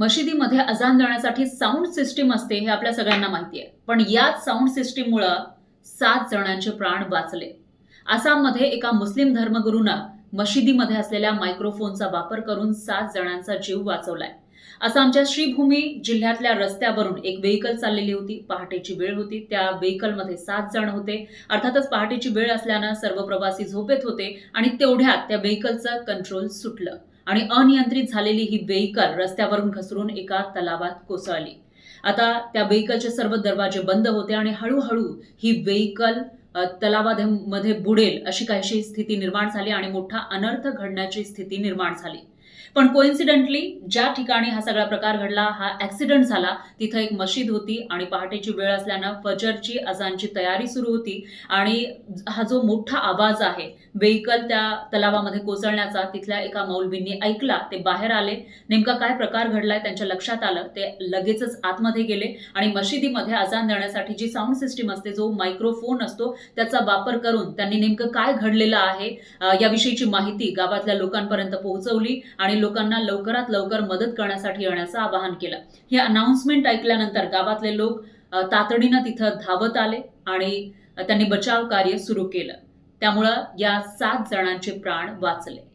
मशिदीमध्ये अजान देण्यासाठी साऊंड सिस्टीम असते हे आपल्या सगळ्यांना माहिती आहे. पण याच साऊंड सिस्टीममुळं सात जणांचे प्राण वाचले. आसाममध्ये एका मुस्लिम धर्मगुरूंना मशिदीमध्ये असलेल्या मायक्रोफोनचा वापर करून सात जणांचा जीव वाचवलाय. आसामच्या श्रीभूमी जिल्ह्यातल्या रस्त्यावरून एक व्हेकल चाललेली होती. पहाटेची वेळ होती. त्या व्हेकलमध्ये सात जण होते. अर्थातच पहाटेची वेळ असल्यानं सर्व प्रवासी झोपेत होते आणि तेवढ्यात त्या व्हेकलचं कंट्रोल सुटलं. आणि अनियंत्रित झालेली ही व्हेकल रस्त्यावरून घसरून एका तलावात कोसळली. आता त्या व्हेकलचे सर्व दरवाजे बंद होते आणि हळूहळू ही व्हेकल तलावामध्ये बुडेल अशी काहीशी स्थिती निर्माण झाली आणि मोठा अनर्थ घडण्याची स्थिती निर्माण झाली. पण कोइन्सिडेंटली ज्या ठिकाणी हा सगळा प्रकार घडला हा ऍक्सिडेंट झाला तिथं एक मशीद होती आणि पहाटेची वेळ असल्यानं फजरची अजानची तयारी सुरू होती आणि हा जो मोठा आवाज आहे व्हेकल त्या तलावामध्ये कोसळण्याचा तिथल्या एका मौलवींनी ऐकला ते बाहेर आले. नेमका काय प्रकार घडलाय त्यांच्या लक्षात आलं. ते लगेचच आतमध्ये गेले आणि मशिदीमध्ये अजान देण्यासाठी जी साऊंड सिस्टीम असते जो मायक्रोफोन असतो त्याचा वापर करून त्यांनी नेमकं काय घडलेलं आहे याविषयीची माहिती गावातल्या लोकांपर्यंत पोहोचवली आणि लोकांना लवकरात लवकर मदत करण्यासाठी येण्याचं आवाहन केलं. हे अनाउन्समेंट ऐकल्यानंतर गावातले लोक तातडीनं तिथं धावत आले आणि त्यांनी बचाव कार्य सुरू केलं. त्यामुळं या सात जणांचे प्राण वाचले.